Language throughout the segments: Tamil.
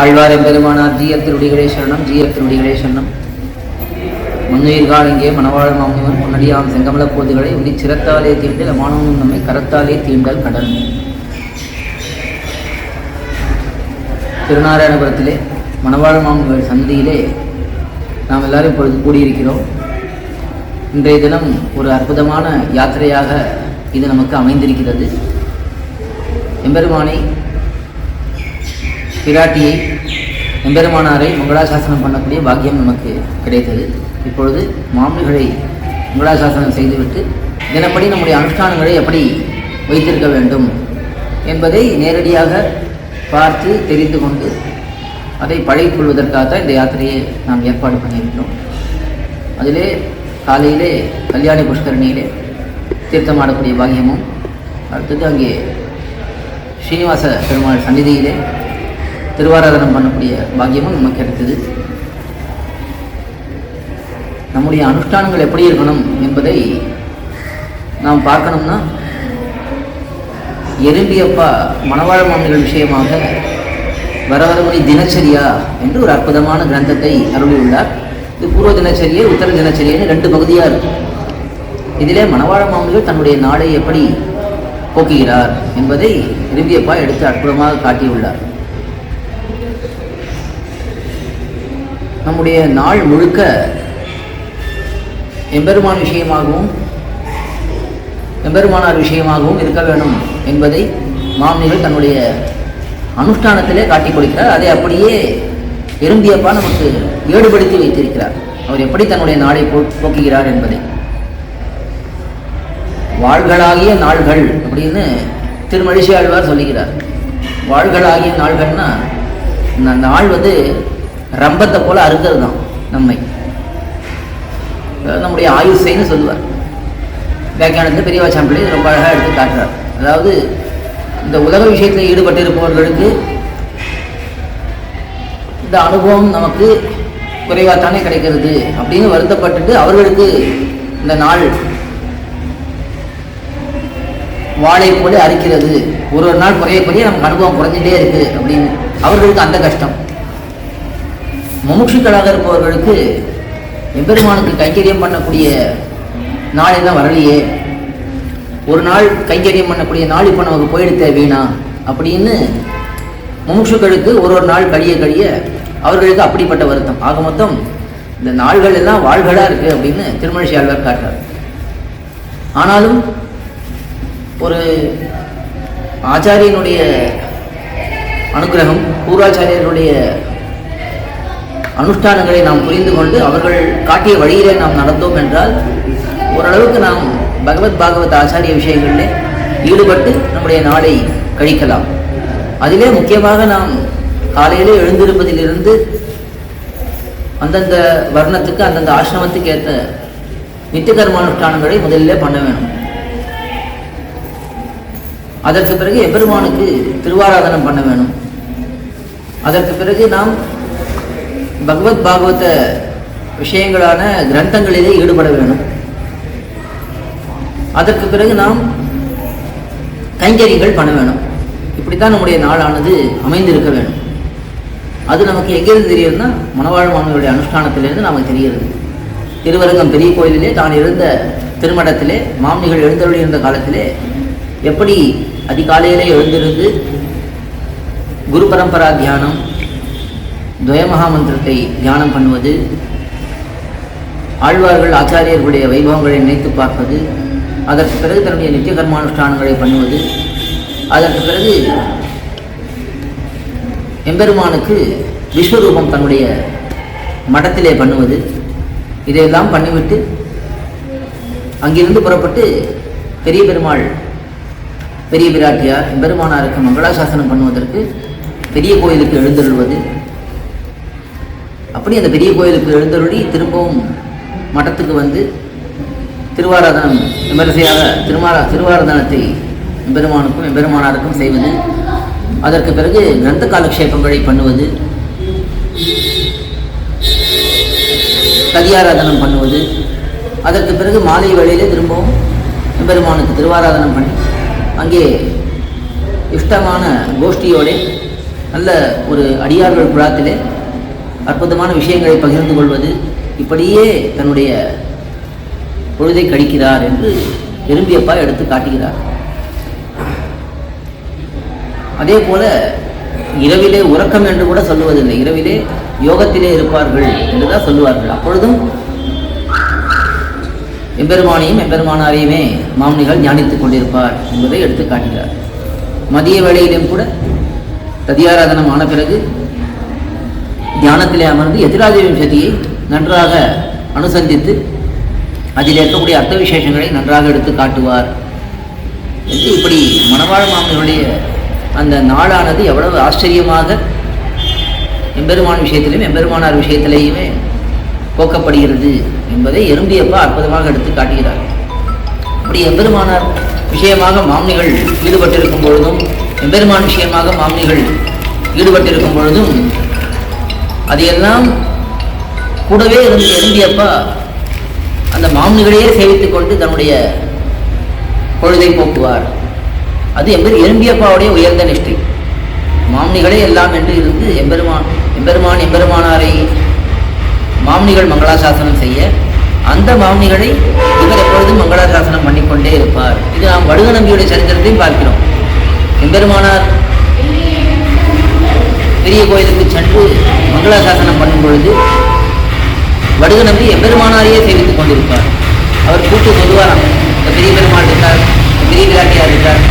ஆழ்வார் எம்பெருமானார் ஜீயர் திருடிகளே சரணம் ஜீயர் திருடிகளே சரணம் முன்னுயிர்கால் இங்கே மணவாழ் மாமுனிவன் முன்னடியாம் செங்கமல போதுகளை உண்டி சிரத்தாலே தீண்டல் மாணவனும் நம்மை கரத்தாலே தீண்டல் கடல். திருநாராயணபுரத்திலே மணவாழ் மாமுனிவர் சந்தியிலே நாம் எல்லாரும் இப்பொழுது கூடியிருக்கிறோம். இன்றைய தினம் ஒரு அற்புதமான யாத்திரையாக இது நமக்கு அமைந்திருக்கிறது. எம்பெருமானை பிராட்டியை எம்பெருமானாரை மங்களாசாசனம் பண்ணக்கூடிய பாக்கியம் நமக்கு கிடைத்தது. இப்பொழுது மாமல்களை மங்களாசாசனம் செய்துவிட்டு தினப்படி நம்முடைய அனுஷ்டானங்களை எப்படி வைத்திருக்க வேண்டும் என்பதை நேரடியாக பார்த்து தெரிந்து கொண்டு அதை பழகிக்கொள்வதற்காகத்தான் இந்த யாத்திரையை நாம் ஏற்பாடு பண்ணியிருக்கிறோம். அதிலே காலையிலே கல்யாணி புஷ்கரணியிலே தீர்த்தமாடக்கூடிய பாக்கியமும் அடுத்தது அங்கே ஸ்ரீனிவாச பெருமாள் சந்நிதியிலே திருவாராதனம் பண்ணக்கூடிய பாக்கியமும் நமக்கு கிடைத்தது. நம்முடைய அனுஷ்டானங்கள் எப்படி இருக்கணும் என்பதை நாம் பார்க்கணும்னா எறும்பியப்பா மணவாழ மாமிகள் விஷயமாக வரவரமுறை தினச்சரியா என்று ஒரு அற்புதமான கிரந்தத்தை அருளியுள்ளார். இது பூர்வ தினச்சரியை உத்தர தினச்சரியன்னு ரெண்டு பகுதியாக இருக்கும் இதிலே மணவாழ மாமிகள் தன்னுடைய நாளை எப்படி போக்குகிறார் என்பதை எறும்பியப்பா எடுத்து அற்புதமாக காட்டியுள்ளார். நம்முடைய நாள் முழுக்க எம்பெருமான் விஷயமாகவும் எம்பெருமானார் விஷயமாகவும் இருக்க வேண்டும் என்பதை மாமனிகள் தன்னுடைய அனுஷ்டானத்திலே காட்டிக் கொடுக்கிறார். அதை அப்படியே விரும்பியப்பா நமக்கு ஈடுபடுத்தி வைத்திருக்கிறார். அவர் எப்படி தன்னுடைய நாளை போ போக்குகிறார் என்பதை. வாழ்களாகிய நாள்கள் அப்படின்னு திருமழிசை ஆழ்வார் சொல்லுகிறார். வாழ்களாகிய நாள்கள்னா இந்த நாள் வந்து ரம்பத்தை போல அறுக்கிறது தான் நம்மை. அதாவது நம்முடைய ஆயுசைன்னு சொல்லுவார். வியாக்கியானத்தில் பெரியவா சாம்பிளை ரொம்ப அழகாக எடுத்து காட்டுறார். அதாவது இந்த உலக விஷயத்தில் ஈடுபட்டு இருப்பவர்களுக்கு இந்த அனுபவம் நமக்கு குறைவாகத்தானே கிடைக்கிறது அப்படின்னு வருத்தப்பட்டுட்டு அவர்களுக்கு இந்த நாள் வாழை போல அரிக்கிறது ஒரு ஒரு நாள் குறைய குறைய நமக்கு அனுபவம் குறைஞ்சிட்டே இருக்குது அப்படின்னு அவர்களுக்கு அந்த கஷ்டம். முமுட்சுக்களாக இருப்பவர்களுக்கு எம்பெருமானுக்கு கைங்கரியம் பண்ணக்கூடிய நாள் எல்லாம் வரலையே. ஒரு நாள் கைங்கரியம் பண்ணக்கூடிய நாள் இப்போ நமக்கு போயிடுத்த வீணா அப்படின்னு முமுட்சுக்களுக்கு ஒரு ஒரு நாள் கழிய கழிய அவர்களுக்கு அப்படிப்பட்ட வருத்தம். ஆக மொத்தம் இந்த நாள்கள் எல்லாம் வாழ்களாக இருக்குது அப்படின்னு திருமணிசி ஆழ்வார் காட்டுறார். ஆனாலும் ஒரு ஆச்சாரியனுடைய அனுகிரகம் பூர்வாச்சாரியருடைய அனுஷ்டானங்களை நாம் புரிந்து கொண்டு அவர்கள் காட்டிய வழியிலே நாம் நடந்தோம் என்றால் ஓரளவுக்கு நாம் பகவத் பாகவத் ஆச்சாரிய விஷயங்களிலே ஈடுபட்டு நம்முடைய நாளை கழிக்கலாம். அதிலே முக்கியமாக நாம் காலையிலே எழுந்திருப்பதிலிருந்து அந்தந்த வர்ணத்துக்கு அந்தந்த ஆசிரமத்துக்கு ஏற்ற நித்திய கர்மானுஷ்டானங்களை முதலிலே பண்ண வேணும் அதற்கு பிறகு எப்பெருமானுக்கு திருவாராதனம் பண்ண வேணும் அதற்கு பிறகு நாம் பகவத் பாகவத விஷயங்களான கிரந்தங்களிலே ஈடுபட வேணும் அதற்கு பிறகு நாம் கைங்கரியங்கள் பண்ண வேணும் இப்படித்தான் நம்முடைய நாளானது அமைந்திருக்க வேணும் அது நமக்கு எங்கிருந்து தெரியுதுன்னா மணவாழ் மாணவர்களுடைய அனுஷ்டானத்திலிருந்து நமக்கு தெரிகிறது. திருவரங்கம் பெரிய கோயிலிலே தான் இருந்த திருமடத்திலே மாமனிகள் எழுந்தருளி இருந்த காலத்திலே எப்படி அதிகாலையிலே எழுந்திருந்து குரு பரம்பரா தியானம் துவயமகா மந்திரத்தை தியானம் பண்ணுவது ஆழ்வார்கள் ஆச்சாரியர்களுடைய வைபவங்களை நினைத்து பார்ப்பது அதற்கு பிறகு தன்னுடைய நித்திய கர்மானுஷ்டானங்களை பண்ணுவது அதற்கு பிறகு எம்பெருமானுக்கு விஸ்வரூபம் தன்னுடைய மடத்திலே பண்ணுவது இதையெல்லாம் பண்ணிவிட்டு அங்கிருந்து புறப்பட்டு பெரிய பெருமாள் பெரிய பிராட்டியார் எம்பெருமானாருக்கு மங்களாசாசனம் பண்ணுவதற்கு பெரிய கோயிலுக்கு எழுந்தருள்வது அப்படி அந்த பெரிய கோயிலுக்கு எழுந்தருளி திரும்பவும் மடத்துக்கு வந்து திருவாராதனம் விமரிசையாக திருமாரா திருவாராதனத்தை எம்பெருமானுக்கும் எம்பெருமானாருக்கும் செய்வது. அதற்கு பிறகு கிரந்த காலக்ஷேபங்களை பண்ணுவது. கதியாராதனம் பண்ணுவது. அதற்கு பிறகு மாலை வேளையிலே திரும்பவும் எம்பெருமானுக்கு திருவாராதனம் பண்ணி அங்கே இஷ்டமான கோஷ்டியோட நல்ல ஒரு அடியார்கள் குழாத்திலே அற்புதமான விஷயங்களை பகிர்ந்து கொள்வது இப்படியே தன்னுடைய பொழுதை கழிக்கிறார் என்று விரும்பியப்பா எடுத்து காட்டுகிறார். அதே போல இரவிலே உறக்கம் என்று கூட சொல்லுவதில்லை. இரவிலே யோகத்திலே இருப்பார்கள் என்றுதான் சொல்லுவார்கள். அப்பொழுதும் எம்பெருமானையும் எம்பெருமானாரையுமே மாமனிகள் ஞானித்துக் கொண்டிருப்பார் என்பதை எடுத்து காட்டுகிறார். மதிய வேளையிலும் கூட ததியாராதனம் ஆன பிறகு தியானத்திலே அமர்ந்து எதிராஜ சதியை நன்றாக அனுசந்தித்து அதில் இருக்கக்கூடிய அர்த்த விசேஷங்களை நன்றாக எடுத்து காட்டுவார். என்று இப்படி மணவாழ் மாமனுடைய அந்த நாளானது எவ்வளவு ஆச்சரியமாக எம்பெருமான் விஷயத்திலும் எம்பெருமானார் விஷயத்திலேயுமே போக்கப்படுகிறது என்பதை எறும்பியப்பா அற்புதமாக எடுத்து காட்டுகிறார். அப்படி எம்பெருமானார் விஷயமாக மாமனிகள் ஈடுபட்டிருக்கும் பொழுதும் எம்பெருமான் விஷயமாக மாமனிகள் ஈடுபட்டிருக்கும் பொழுதும் அதையெல்லாம் கூடவே இருந்து எழுந்தியப்பா அந்த மாமனிகளையே சேவித்து கொண்டு தன்னுடைய பொழுதை போக்குவார். அது எம்பெரு எறும்பியப்பாவுடைய உயர்ந்த நிஷ்டை. மாமனிகளே எல்லாம் என்று இருந்து எம்பெருமான் எம்பெருமான் எம்பெருமானாரை மாமனிகள் மங்களாசாசனம் செய்ய அந்த மாமனிகளை இவர் எப்பொழுதும் மங்களாசாசனம் பண்ணிக்கொண்டே இருப்பார். இது நாம் வடுக நம்பியுடைய சரித்திரத்தையும் பார்க்கிறோம். எம்பெருமானார் பெரிய கோயிலுக்கு சென்று மங்களாசாசனம் பண்ணும் பொழுது வடுக நம்பி எம்பெருமானாரையே சேவித்துக் கொண்டிருப்பார். அவர் கூட்டு சொல்லுவாராம் இந்த பெரிய பெருமாள் இருக்கார் பெரிய பிராட்டியார் இருக்கார்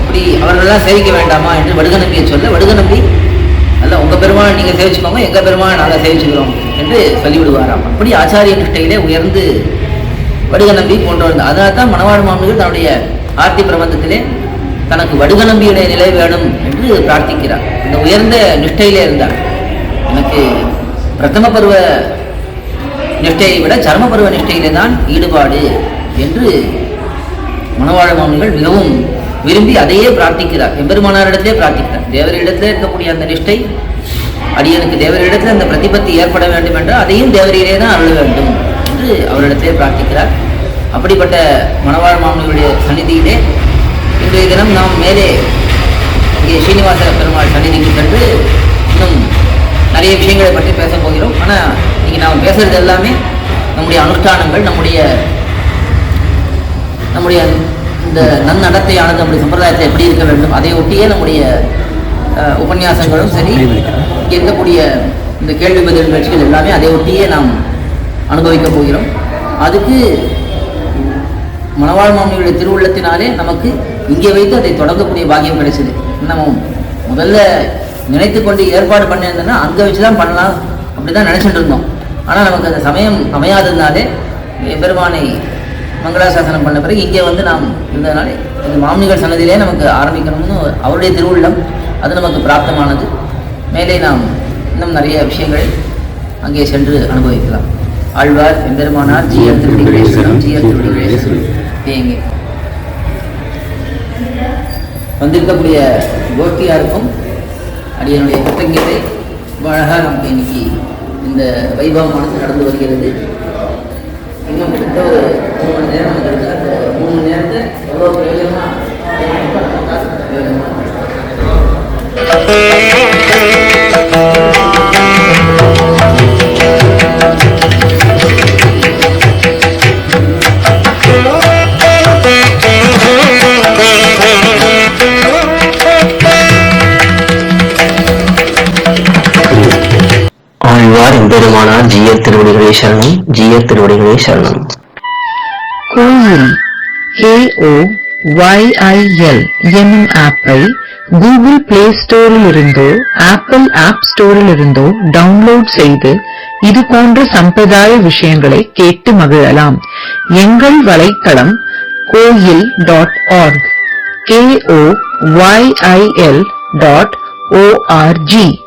இப்படி அவர்களெல்லாம் சேவிக்க வேண்டாமா என்று வடுக நம்பியை சொல்ல வடுக நம்பி அல்ல உங்கள் பெருமாள் நீங்கள் சேவிச்சுக்கோங்க எங்கள் பெருமாள் நாங்கள் சேவிச்சுக்கிறோம் என்று சொல்லிவிடுவாராம். அப்படி ஆச்சாரிய நிஷ்டையிலே உயர்ந்து வடுக நம்பி கொண்டு வந்த அதனால தான் மணவாழ் மாமனிகள் தன்னுடைய ஆர்த்தி பிரபந்தத்திலே தனக்கு வடுகநம்பியுடைய நிலை வேணும் என்று பிரார்த்திக்கிறார். இந்த உயர்ந்த நிஷ்டையிலே இருந்தார். எனக்கு பிரதம பருவ நிஷ்டையை விட சர்ம பருவ நிஷ்டையிலே தான் ஈடுபாடு என்று மணவாழ மாமன்கள் மிகவும் விரும்பி அதையே பிரார்த்திக்கிறார். எம்பெருமானாரிடத்திலே பிரார்த்திக்கிறார். தேவரிடத்திலே இருக்கக்கூடிய அந்த நிஷ்டை அடியனுக்கு தேவரிடத்தில் அந்த பிரதிபத்தி ஏற்பட வேண்டும் என்றால் அதையும் தேவரிலே தான் அருள வேண்டும் என்று அவரிடத்திலே பிரார்த்திக்கிறார். அப்படிப்பட்ட மணவாழ் மாமனிகளுடைய சந்நிதியிலே இன்றைய தினம் நாம் மேலே இங்கே ஸ்ரீனிவாச பெருமாள் சன்னிதிக்கு சென்று இன்னும் நிறைய விஷயங்களை பற்றி பேச போகிறோம். ஆனால் இன்றைக்கி நாம் பேசுறது எல்லாமே நம்முடைய அனுஷ்டானங்கள் நம்முடைய நம்முடைய இந்த நன்னடத்தையானது நம்முடைய சம்பிரதாயத்தில் எப்படி இருக்க வேண்டும் அதை ஒட்டியே நம்முடைய உபன்யாசங்களும் சரி இருக்கக்கூடிய இந்த கேள்வி பதில் நிகழ்ச்சிகள் எல்லாமே அதை ஒட்டியே நாம் அனுபவிக்கப் போகிறோம். அதுக்கு மணவாழ் மாமியுடைய திருவுள்ளத்தினாலே நமக்கு இங்கே வைத்து அதை தொடங்கக்கூடிய பாக்கியம் கிடைச்சது. நம்ம முதல்ல நினைத்து கொண்டு ஏற்பாடு பண்ணியிருந்தோன்னா அங்கே வச்சு தான் பண்ணலாம் அப்படி தான் நினச்சிட்டு இருந்தோம். ஆனால் நமக்கு அந்த சமயம் அமையாததுனாலே பெருமானை மங்களாசாசனம் பண்ண பிறகு இங்கே வந்து நாம் இருந்ததுனால இந்த மாமனிகள் சன்னதியிலே நமக்கு ஆரம்பிக்கணும்னு அவருடைய திருவுள்ளம். அது நமக்கு பிராப்தமானது. மேலே நாம் இன்னும் நிறைய விஷயங்கள் அங்கே சென்று அனுபவிக்கலாம். ஆழ்வார் எம்பெருமானார் ஜியர் திருடிகளேஸ்வரம் ஜியர் திருடிகளேஸ்வரம் இங்கே வந்திருக்கக்கூடிய கோஷ்டியாருக்கும் அடியனுடைய கிருத்தங்கத்தை அழகாக நமக்கு இன்னைக்கு இந்த வைபவமானது நடந்து வருகிறது. இன்னும் கிட்டத்தட்ட ஒரு மூணு மணி நேரம் நமக்கு அந்த மூணு மணி நேரத்தை எவ்வளோ பிரயோஜனமாக பெருமானார் எம்பெருமானார் ஜீயர் திருவடிகளே சரணம் ஜீயர் திருவடிகளே சரணம். கோயில் KO YIL என்னும் ஆப்பை கூகுள் பிளே ஸ்டோரில் இருந்தோ ஆப்பிள் ஆப் ஸ்டோரில் இருந்தோ டவுன்லோட் செய்து இது போன்ற சம்பிரதாய விஷயங்களை கேட்டு மகிழலாம். எங்கள் வலைத்தளம் Koyil dot org K O Y I L dot O R G